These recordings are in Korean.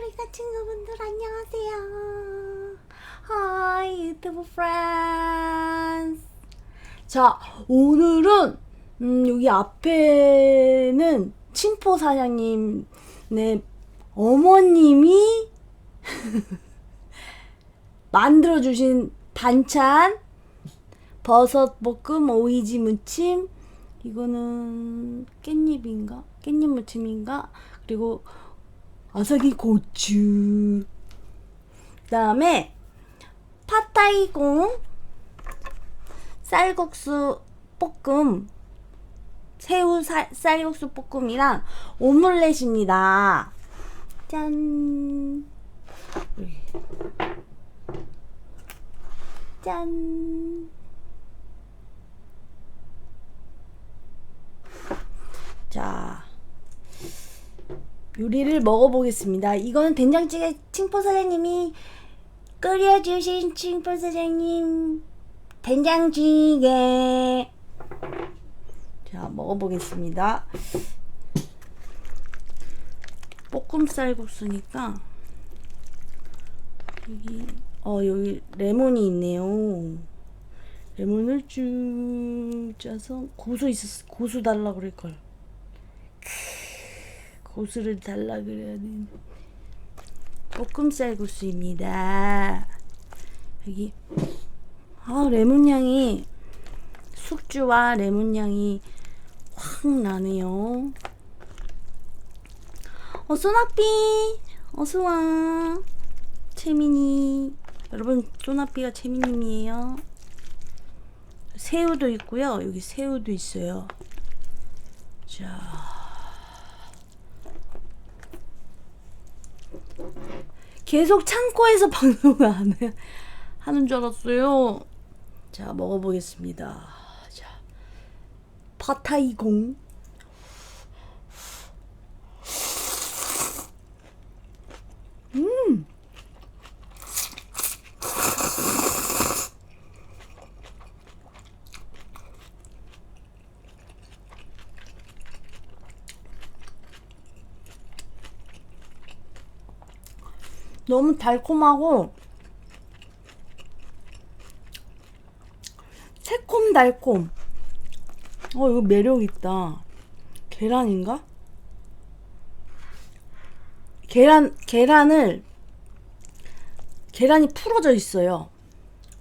꼬리가 친구분들 안녕하세요. 하이 유튜브 프렌즈. 자 오늘은 음, 여기 앞에는 칭포 사장님네 어머님이 만들어 주신 반찬 버섯 볶음 오이지 무침 이거는 깻잎인가 깻잎 무침인가 그리고 아삭이 고추. 그다음에 팟타이공 쌀국수 볶음 새우 살, 쌀국수 볶음이랑 오믈렛입니다. 짠. 여기. 짠. 자, 요리를 먹어보겠습니다. 이거는 된장찌개 칭포 사장님이 끓여주신 칭포 사장님 된장찌개. 자, 먹어보겠습니다. 볶음쌀 국수니까 여기 어 여기 레몬이 있네요. 레몬을 쭉 짜서 고수 있었 고수 달라 그럴 걸. 고수를 달라 그래야 돼. 볶음쌀국수입니다. 여기 아 레몬 향이 숙주와 레몬 향이 확 나네요. 어 소나삐 어서 와. 채민이 여러분 소나삐가 채민님이에요. 새우도 있고요. 여기 새우도 있어요. 자. 계속 창고에서 방송을 안 해. 하는 줄 알았어요. 자, 먹어보겠습니다. 자, 파타이공. 음! 너무 달콤하고 새콤달콤. 어 이거 매력 있다. 계란인가? 계란 계란을 계란이 풀어져 있어요.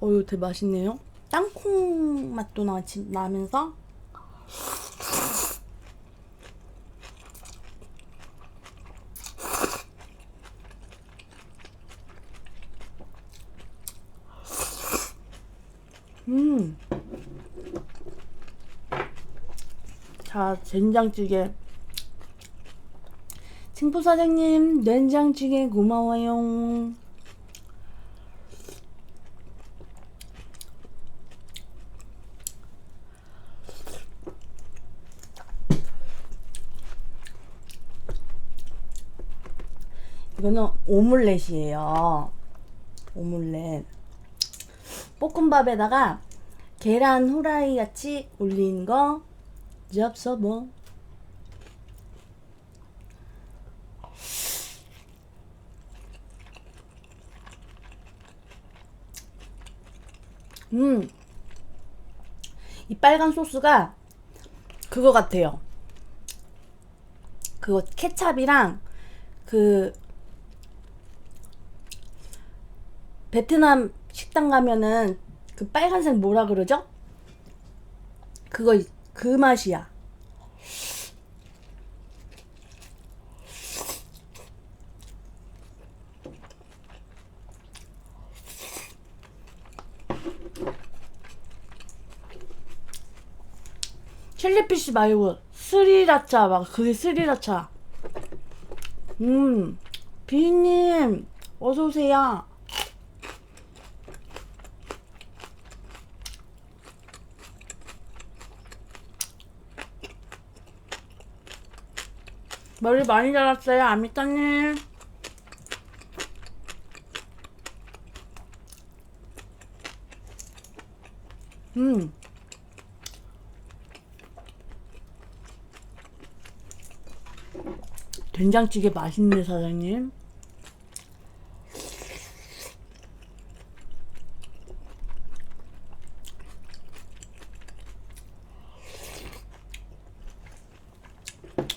어 이거 되게 맛있네요. 땅콩 맛도 나, 나면서 음. 자, 된장찌개. 칭포 사장님, 된장찌개 고마워요. 이거는 오믈렛이에요. 오믈렛. 볶음밥에다가 계란 후라이 같이 올린 거 접서버 음. 이 빨간 소스가 그거 같아요. 그거 케찹이랑 그 베트남 식당 가면은 그 빨간색 뭐라 그러죠? 그거 그 맛이야. 칠리피쉬 말고 스리라차 막 그게 스리라차. 음 비님 어서 오세요. 머리 많이 자랐어요, 아미타님. 음. 된장찌개 맛있네, 사장님.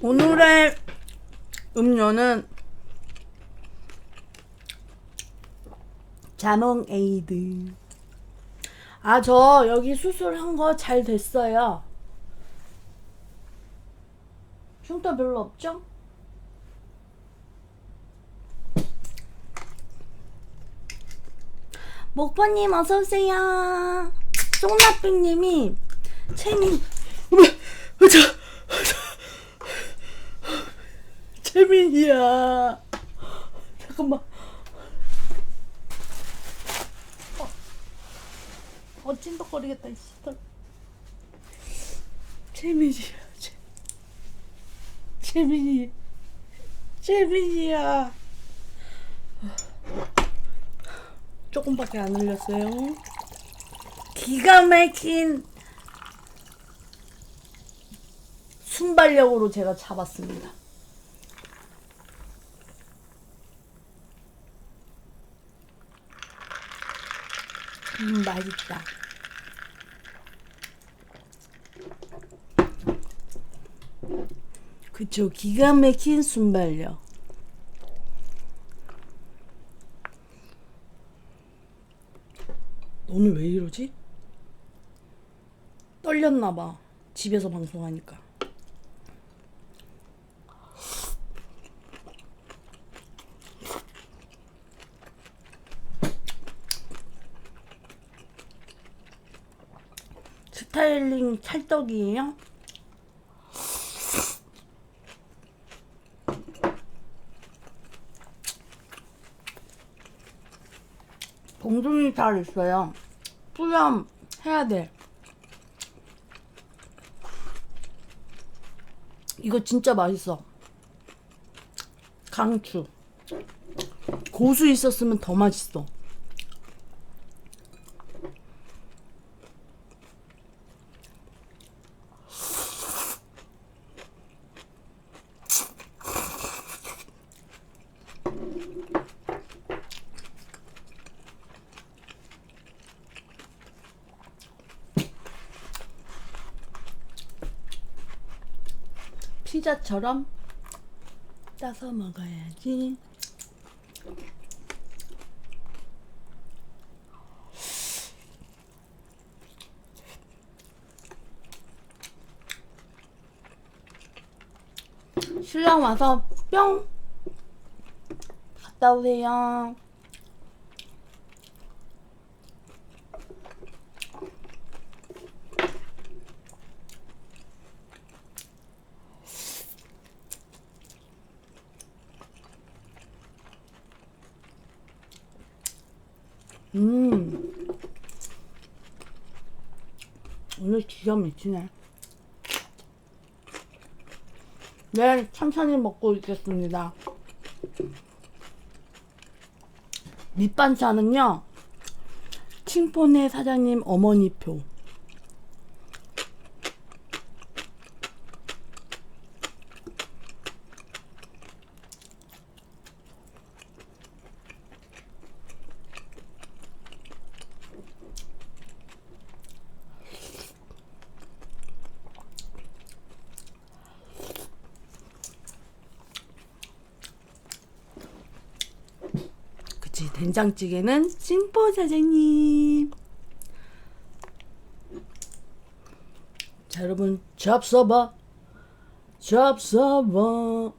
오늘의 음료는 자몽 에이드. 아, 저 여기 수술한 거 잘 됐어요. 흉터 별로 없죠? 목포님 어서오세요. 쫑나삐님이 채민, 어머, 저, 채민이야. 잠깐만. 어, 어 찐덕거리겠다, 이 씨발. 채민이야, 채, 채민이. 채민이야. 조금밖에 안 흘렸어요. 기가 막힌 순발력으로 제가 잡았습니다. 음, 맛있다. 그쵸, 기가 막힌 순발력. 오늘 왜 이러지? 떨렸나봐. 집에서 방송하니까. 스타일링 찰떡이에요? 봉준이 잘 있어요. 뿌염 해야 돼. 이거 진짜 맛있어. 강추. 고수 있었으면 더 맛있어. 피자처럼 따서 먹어야지. 신랑 와서 뿅 갔다 오세요. 음. 오늘 기가 막히네. 네, 천천히 먹고 있겠습니다. 밑반찬은요, 칭포네 사장님 어머니표. 그치, 된장찌개는 칭포 사장님. 자, 여러분, 잡숴봐. 잡숴봐.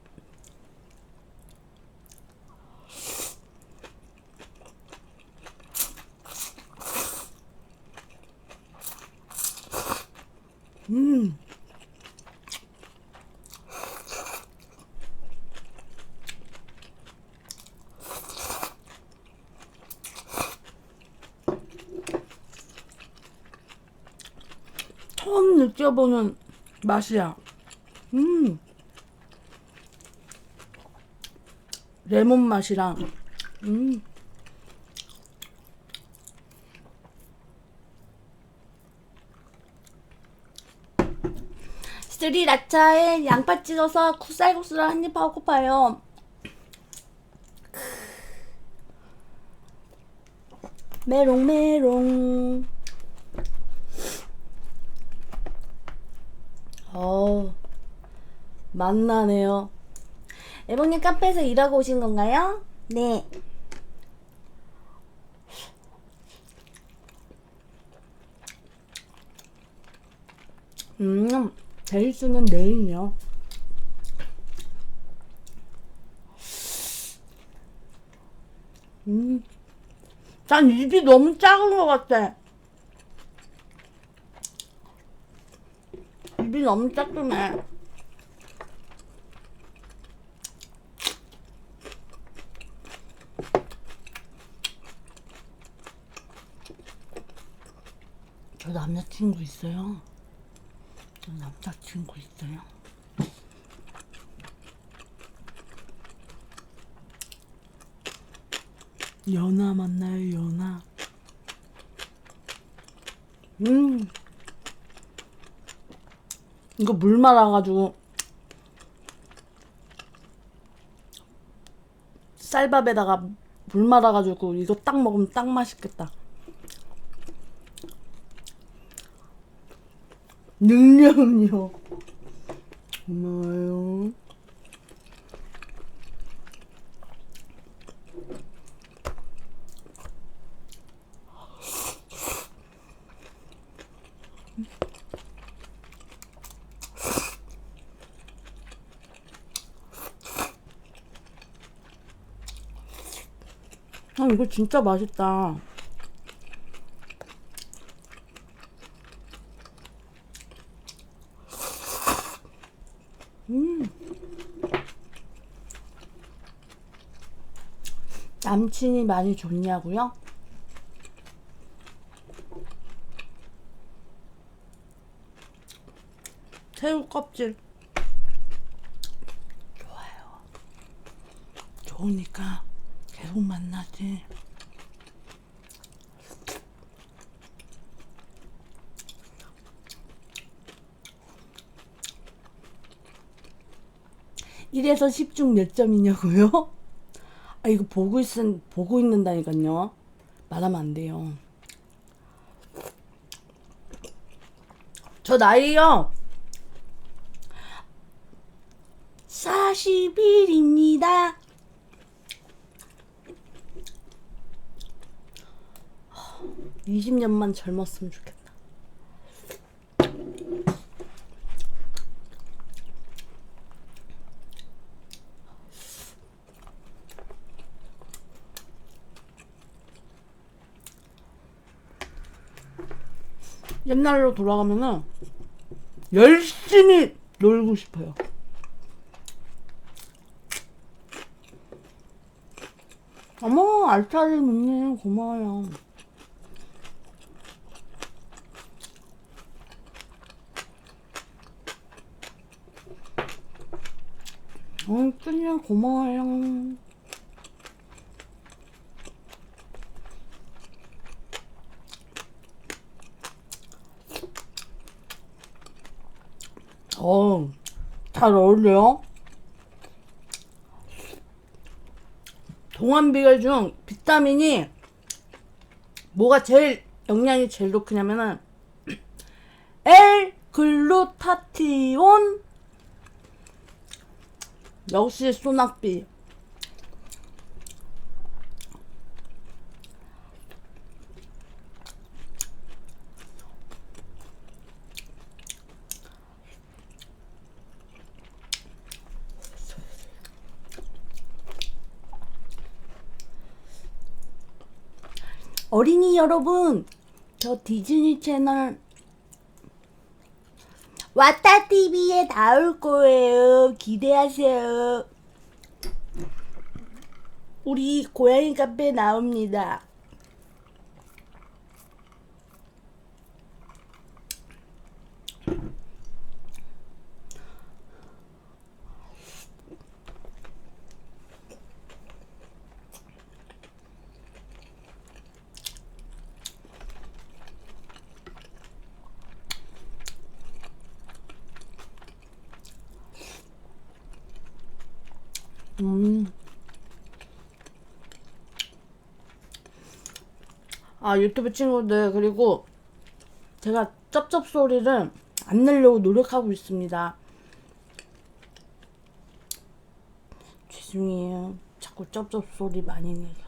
음. 처음 느껴보는 맛이야. 음. 레몬 맛이랑, 음. 스리라차에 양파 찍어서 쌀국수를 한입 하고 파요. 메롱 메롱. 어 만나네요. 에버님 카페에서 일하고 오신 건가요? 네. 음, 데이스는 내일이요. 음, 난 입이 너무 작은 것 같아. 입이 너무 작네. 저 남자친구 있어요. 저 남자친구 있어요. 연하 만나요, 연하. 음. 이거 물 말아가지고 쌀밥에다가 물 말아가지고 이거 딱 먹으면 딱 맛있겠다. 능력요. 고마워요. 아, 이거 진짜 맛있다. 남친이 많이 좋냐고요? 새우 껍질 좋아요. 좋으니까 계속 만나지. 일에서 10중 몇 점이냐고요? 아 이거 보고 있은 보고 있는다니까요. 말하면 안 돼요. 저 나이요. 40일입니다. 20년만 젊었으면 좋겠다. 옛날로 돌아가면은 열심히 놀고 싶어요. 어머, 알차리 묵님 고마워요. 어, 쭈님 고마워요. 어, 잘 어울려요. 동안 비결 중 비타민이 뭐가 제일 영양이 제일 높으냐면은 L 글루타티온 역시 소낙비 여러분, 저 디즈니 채널 와타 TV에 나올 거예요. 기대하세요. 우리 고양이 카페 나옵니다. 음. 아, 유튜브 친구들, 그리고 제가 쩝쩝 소리를 안 내려고 노력하고 있습니다. 중이에요. 자꾸 쩝쩝 소리 많이 내서.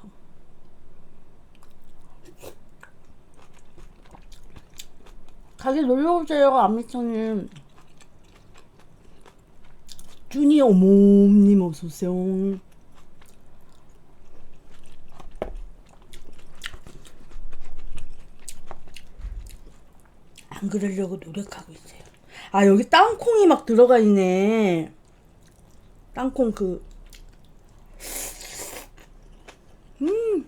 가게 놀러 오세요, 아미천님. 주니어 모님 어서 오세요. 안 그러려고 노력하고 있어요. 아 여기 땅콩이 막 들어가 있네. 땅콩 그. 음.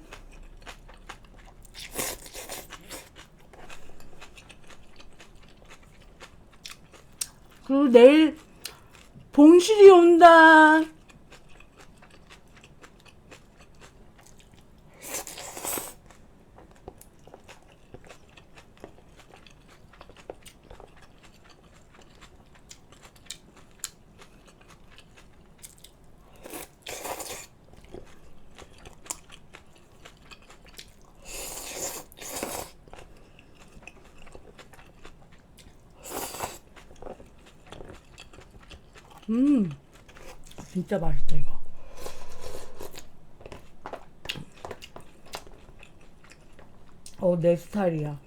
그리고 내일 봉실이 온다. 음, 진짜 맛있다 이거. 어, 내 스타일이야.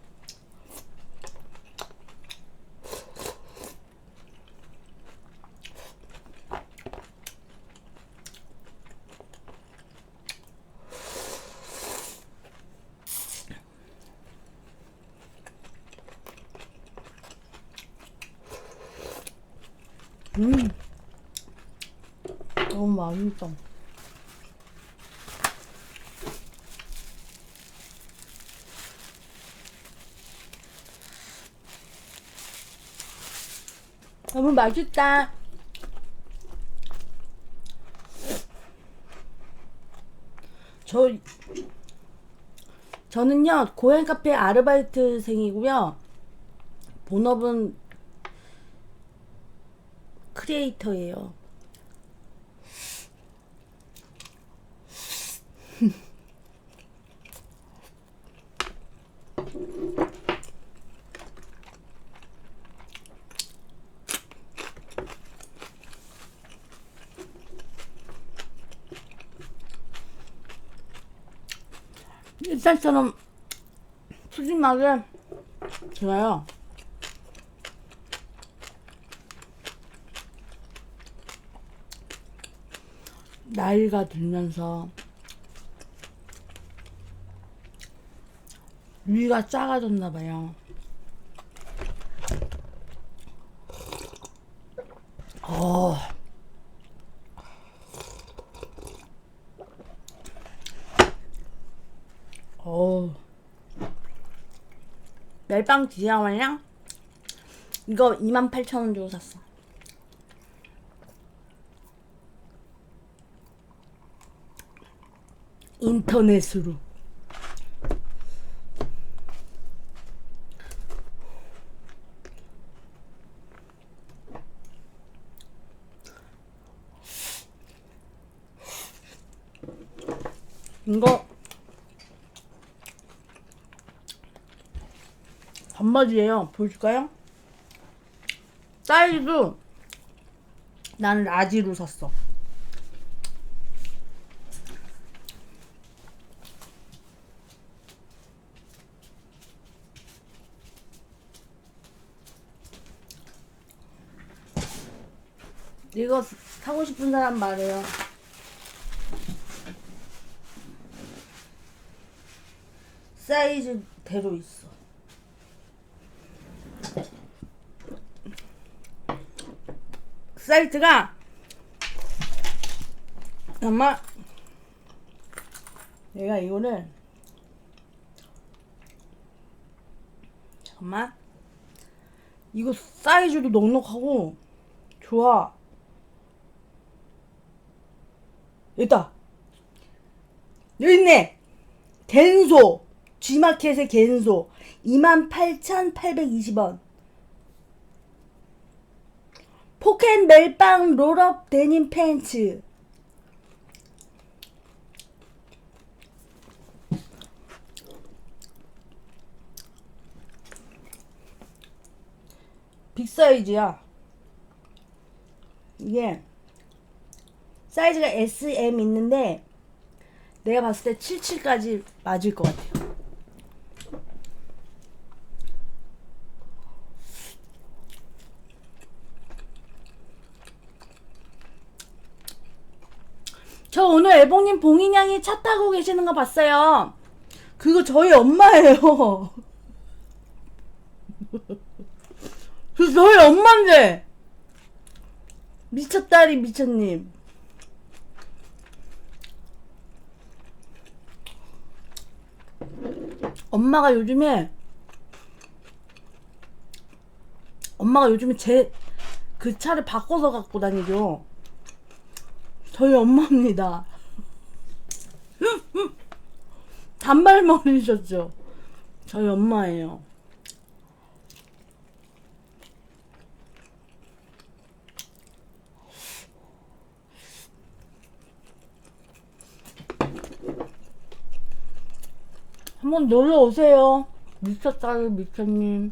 음, 맛있다. 너무 맛있다. 저 저는요 고행 카페 아르바이트생이고요. 본업은 크리에이터예요. 일단처럼 푸짐하게 좋아요. 나이가 들면서 위가 작아졌나 봐요. 어. 어. 멜빵 디자마냥 이거 28,000원 주고 샀어. 인터넷으로. 이거 반바지예요. 보여줄까요? 사이즈도 나는 라지로 샀어. 이거 사고 싶은 사람 말해요. 사이즈대로 있어. 사이즈가 아마 내가 이거를 잠깐만 이거 사이즈도 넉넉하고 좋아. 여기다. 여기 있네. 겐소. G마켓의 겐소. 28,820원 포켓 멜빵 롤업 데님 팬츠 빅 사이즈야 이게 사이즈가 S, M 있는데 내가 봤을 때 77까지 맞을 것 같아요. 애봉님 봉인양이 차 타고 계시는 거 봤어요. 그거 저희 엄마예요. 그 저희 엄마인데 미쳤다리 미쳤님. 엄마가 요즘에 엄마가 요즘에 제 그 차를 바꿔서 갖고 다니죠. 저희 엄마입니다. 단발머리셨죠? 저희 엄마예요. 한번 놀러 오세요. 미쳤다리 미쳤님.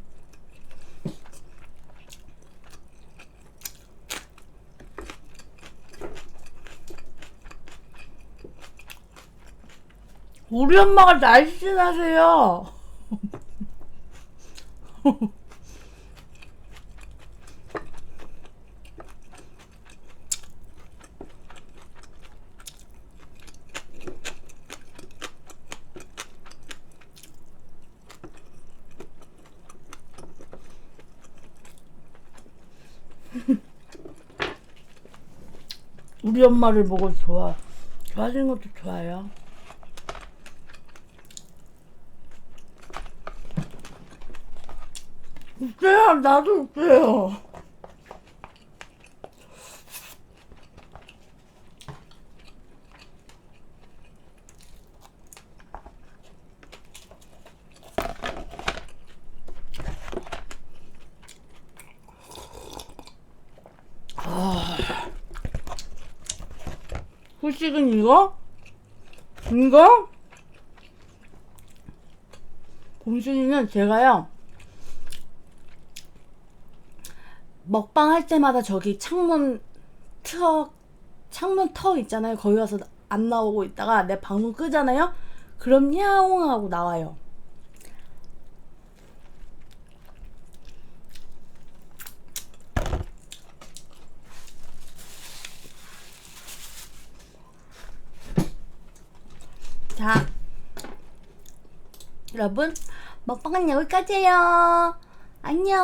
우리 엄마가 날씬하세요. 우리 엄마를 보고 좋아. 좋아지는 것도 좋아요. 나도 웃겨요. 후식은 이거? 이거? 봄순이는 제가요 먹방 할 때마다 저기 창문 트럭 창문 턱 있잖아요. 거기 가서 안 나오고 있다가 내 방문 끄잖아요? 그럼 야옹 하고 나와요. 자 여러분 먹방은 여기까지예요 안녕.